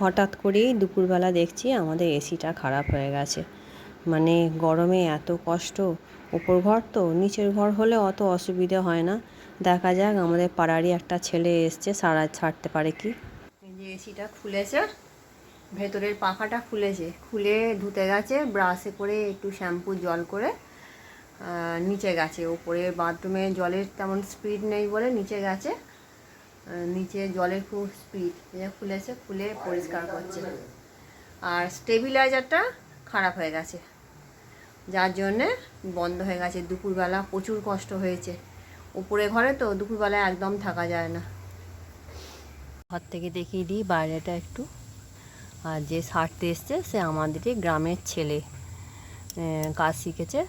হঠাৎ করেই দুপুরবেলা দেখছি আমাদের এসিটা খারাপ হয়ে গেছে। মানে গরমে এত কষ্ট, ওপর ঘর তো, নিচের ঘর হলে অত অসুবিধে হয় না। দেখা যাক, আমাদের পাড়ারই একটা ছেলে এসছে, সারা ছাড়তে পারে কি? যে এসিটা খুলেছে, ভেতরের পাখাটা খুলেছে। খুলে ধুতে গেছে, ব্রাশে করে একটু শ্যাম্পু, জল করে নিচে গেছে। ওপরে বাথরুমে জলের তেমন স্পিড নেই বলে নিচে গেছে। নিচে জলের খুব স্পিড এটা খুলেছে, খুলে পরিষ্কার করছে। আর স্টেবিলাইজারটা খারাপ হয়ে গেছে। যার জন্যে বন্ধ হয়ে গেছে। দুপুরবেলা প্রচুর কষ্ট হয়েছে। উপরে ঘরে তো দুপুরবেলা একদম থাকা যায় না। ঘর থেকে দেখিয়ে দিই, বাইরেটা একটু। আর যে সারতে এসছে, সে আমাদেরই গ্রামের ছেলে। কাজ শিখেছে।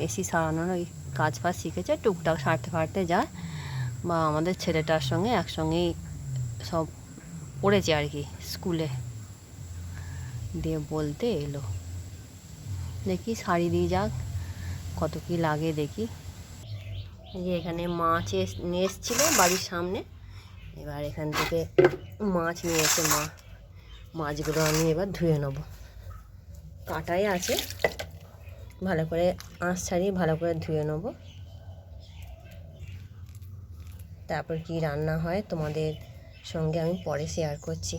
এসি সারানোর ওই কাজ ফাজ শিখেছে, টুকটাক সারতে ফারতে যায়। বা আমাদের ছেলেটার সঙ্গে একসঙ্গেই সব পড়েছে আর কি স্কুলে। দিয়ে বলতে এলো, দেখি শাড়ি দিয়ে যাক, কত কি লাগে দেখি। যে এখানে মাছ এস- নিয়ে এসেছিল বাড়ির সামনে। এবার এখান থেকে মাছ নিয়ে এসে মা, মাছগুলো আমি এবার ধুয়ে নেব। কাটাই আছে। ভালো করে আঁশ ছাড়িয়ে ভালো করে ধুয়ে নেব। তারপর কি রান্না হয় তোমাদের সঙ্গে আমি পরে শেয়ার করছি।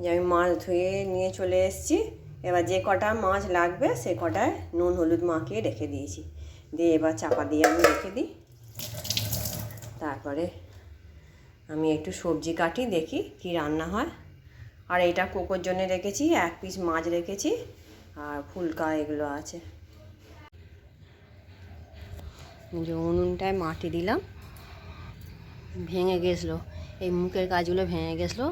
যে আমি মাছ ধুয়ে নিয়ে চলে এসেছি। এবার যে কটা মাছ লাগবে সে কটায় নুন, হলুদ মাখিয়ে রেখে দিয়েছি। দিয়ে এবার চাপা দিয়ে আমি রেখে দিই। তারপরে আমি একটু সবজি কাটি দেখি কি রান্না হয়। আর এটা কোকোর জন্য রেখেছি, এক পিস মাছ রেখেছি, আর ফুলকা এগুলো আছে। যে উনুনটায় মাটি দিলাম, ভেঙে গেছিল এই মুখের কাজগুলো ভেঙে গেছিল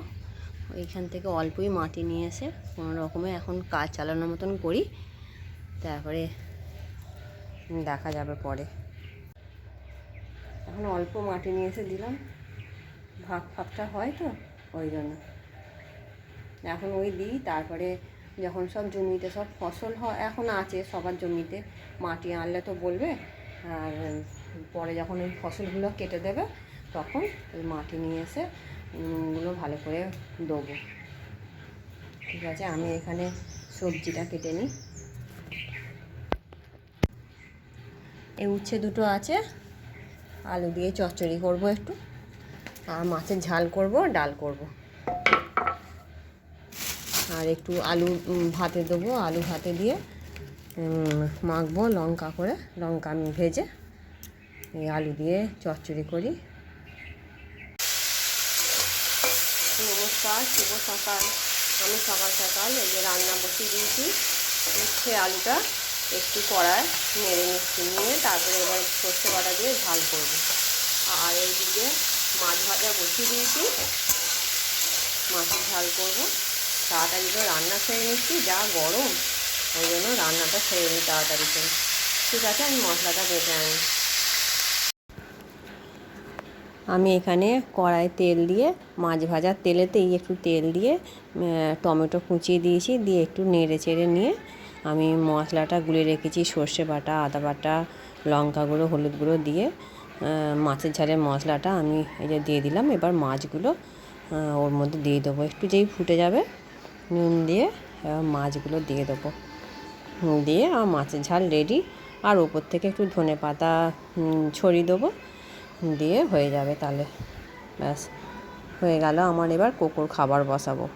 ওইখান থেকে অল্পই মাটি নিয়ে এসে কোনো রকমে এখন কাজ চালানোর মতন করি, তারপরে দেখা যাবে পরে। এখন অল্প মাটি নিয়ে এসে দিলাম, ভাগ ফাঁকটা হয় তো, ওই জন্য। এখন ওই দিই, তারপরে যখন সব জমিতে সব ফসল হয় এখন আছে সবার জমিতে, মাটি আনলে তো বলবে, আর পরে যখন ওই ফসলগুলো কেটে দেবে, তখন ওই মাটি নিয়ে এসে গুলো ভালো করে দেবো। ঠিক আছে, আমি এখানে সবজিটা কেটে নিই। এই উচ্ছে দুটো আছে, আলু দিয়ে চচ্চড়ি করব একটু, আর মাছের ঝাল করব, ডাল করব। আর একটু আলু ভাতে দেবো, আলু ভাতে দিয়ে মাখবো লঙ্কা করে, লঙ্কা আমি ভেজে এই আলু দিয়ে চচ্চড়ি করি। নমস্কার, শুভ সকাল। আমি সকাল সকাল এই যে রান্না বসিয়ে দিয়েছি। উচ্ছে আলুটা একটু কড়ায় নেড়ে নিচ্ছি নিয়ে তারপরে এবার সর্ষে বাটা দিয়ে ঝাল করব। আর এইদিকে মাছ ভাজা বসিয়ে দিয়েছি। মাছের ঝাল করব। তাড়াতাড়ি করে রান্না সেরে নিচ্ছি, যা গরম। ওই জন্য রান্নাটা সেরে নিই তাড়াতাড়ি করে। ঠিক আছে, আমি মশলাটা বেটে আনি। আমি এখানে কড়াই তেল দিয়ে, মাছ ভাজার তেলেতেই একটু তেল দিয়ে টমেটো কুচিয়ে দিয়েছি, দিয়ে একটু নেড়ে চেড়ে নিয়ে আমি মশলাটা গুলে রেখেছি, সর্ষে বাটা, আদা বাটা, লঙ্কা গুঁড়ো, হলুদ গুঁড়ো দিয়ে। মাছের ঝালের মশলাটা আমি এই যে দিয়ে দিলাম, এবার মাছগুলো ওর মধ্যে দিয়ে দেবো। একটু যেই ফুটে যাবে নুন দিয়ে এবার মাছগুলো দিয়ে দেবো। দিয়ে আমার মাছের ঝাল রেডি আর ওপর থেকে একটু ধনে পাতা ছড়িয়ে দেবো। দিয়ে হয়ে যাবে তাহলে। ব্যাস হয়ে গেল আমার এবার কুকুর খাবার বসাবো।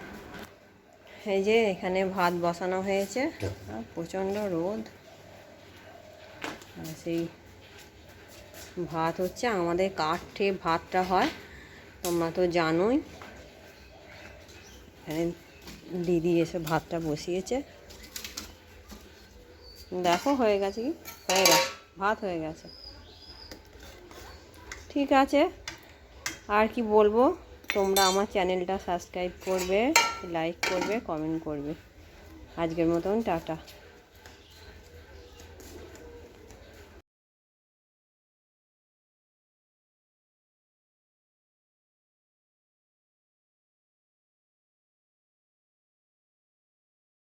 এই যে এখানে ভাত বসানো হয়েছে। আর প্রচণ্ড রোদ। সেই ভাত হচ্ছে আমাদের কাঠে ভাতটা হয়। তোমরা তো জানোই। এখানে দিদি এসে ভাতটা বসিয়েছে। দেখো, হয়ে গেছে কি? হয়ে গেছে, ভাত হয়ে গেছে। ঠিক আছে, আর কি বলব? তোমরা আমার চ্যানেলটা সাবস্ক্রাইব করবে, লাইক করবে, কমেন্ট করবে। আজকের মতন, টাটা।